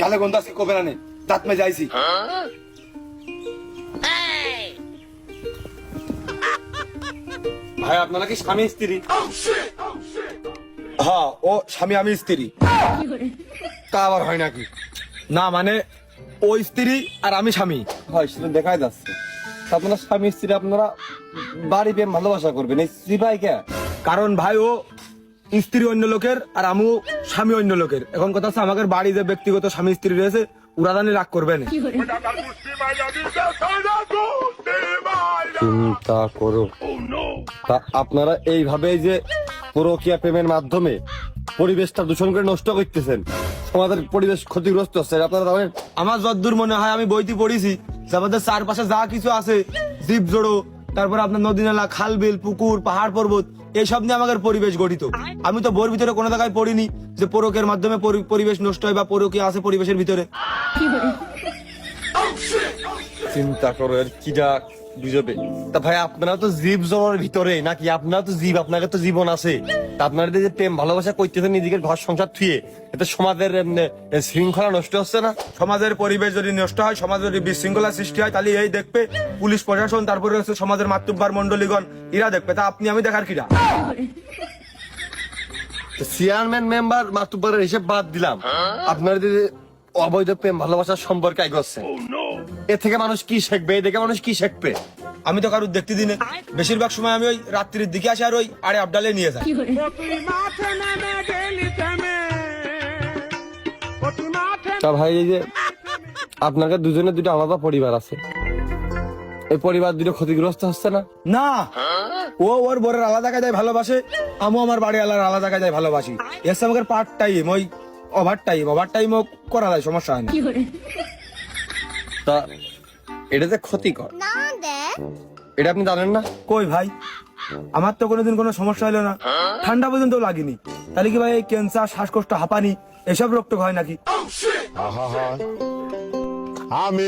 গালে গন্ধ আজকে কবে না দাঁত মে যাইছি। ভাই আপনারা কি স্বামী স্ত্রী? হ্যাঁ ও স্বামী আমি স্ত্রী। তা আবার হয় নাকি? না মানে ও স্ত্রী আর আমি স্বামী। হয় সেটা দেখাই যাচ্ছে। আপনারা স্বামী স্ত্রী আপনারা বাড়ি প্রেম ভালোবাসা করবেন। এই স্ত্রী ভাই কে? কারণ ভাই ও স্ত্রী অন্য লোকের আর আমু স্বামী অন্য লোকের। এখন কথা হচ্ছে আমাদের বাড়ি যে ব্যক্তিগত স্বামী স্ত্রী রয়েছে উড়াদানি রাগ করবে না। চিন্তা করো। তা আপনারা এইভাবে যে পরকীয়া প্রেমের মাধ্যমে পরিবেশটা দূষণ করে নষ্ট করতেছেন আমাদের পরিবেশ ক্ষতিগ্রস্ত হচ্ছে। আপনারা জানেন আমার যদ্দূর মনে হয় আমি বইতে পড়েছি যে আমাদের চারপাশে যা কিছু আছে জীব জড়ো তারপর আপনার নদী নালা খাল বিল পুকুর পাহাড় পর্বত এইসব নিয়ে আমাদের পরিবেশ গঠিত। আমি তো বোর ভিতরে কোনো জায়গায় পড়িনি যে পরকের মাধ্যমে পরিবেশ নষ্ট হয় বা পরকীয় আছে পরিবেশের ভিতরে। চিন্তা করো এর কিটা বুঝবে। তা ভাই আপনারা তো জীব জনের ভিতরে নাকি আপনারা তো জীব? আপনাদের তো জীবন আছে। তা আপনারা যে প্রেম ভালোবাসা করতেছেন নিজেকে ঘর সংসার থুয়ে এতে সমাজের শৃঙ্খলা নষ্ট হচ্ছে না? সমাজের পরিবেশ যদি নষ্ট হয় সমাজ যদি বিশৃঙ্খলা সৃষ্টি হয় তাহলে এই দেখবে পুলিশ প্রশাসন তারপরে হচ্ছে সমাজের মাতৃবার মন্ডলীগণ এরা দেখবে। তা আপনি আমি দেখার কিরা চেয়ারম্যান মেম্বার মাতুব্বরের হিসেব বাদ দিলাম। আপনারা অবৈধ প্রেম ভালোবাসার সম্পর্কে এগোচ্ছে এ থেকে মানুষ কি শিখবে? এ দেখে মানুষ কি শিখবে? আমি তো কারুর দেখতে দিনে। বেশিরভাগ সময় আমি ওই রাত্রির দিকে আসি আর ওই আরে আবডালে নিয়ে যাই। তা ভাই এই যে আপনাকে দুজনের দুটো আলাদা পরিবার আছে। এই পরিবার দুটো ক্ষতিগ্রস্ত হচ্ছে না? না। ও ওর বোরের আলাদা কায়দায় ভালোবাসে আমিও আমার বাড়ি আলার আলাদা কায়দায় ভালোবাসি। এসে আমাকে পার্ট টাইম ওই ওভার টাইম ওভার টাইমও করা যায় সমস্যা হয় না। তা এটা যে ক্ষতিকর। এটা আপনি জানেন না? কই ভাই? আমার তো কোনোদিন কোনো সমস্যা হলো না। ঠান্ডা পর্যন্ত লাগেনি। তাহলে কি ভাই এই ক্যান্সার শ্বাসকষ্ট হাঁপানি এসব রোগ টোক হয় নাকি? আমি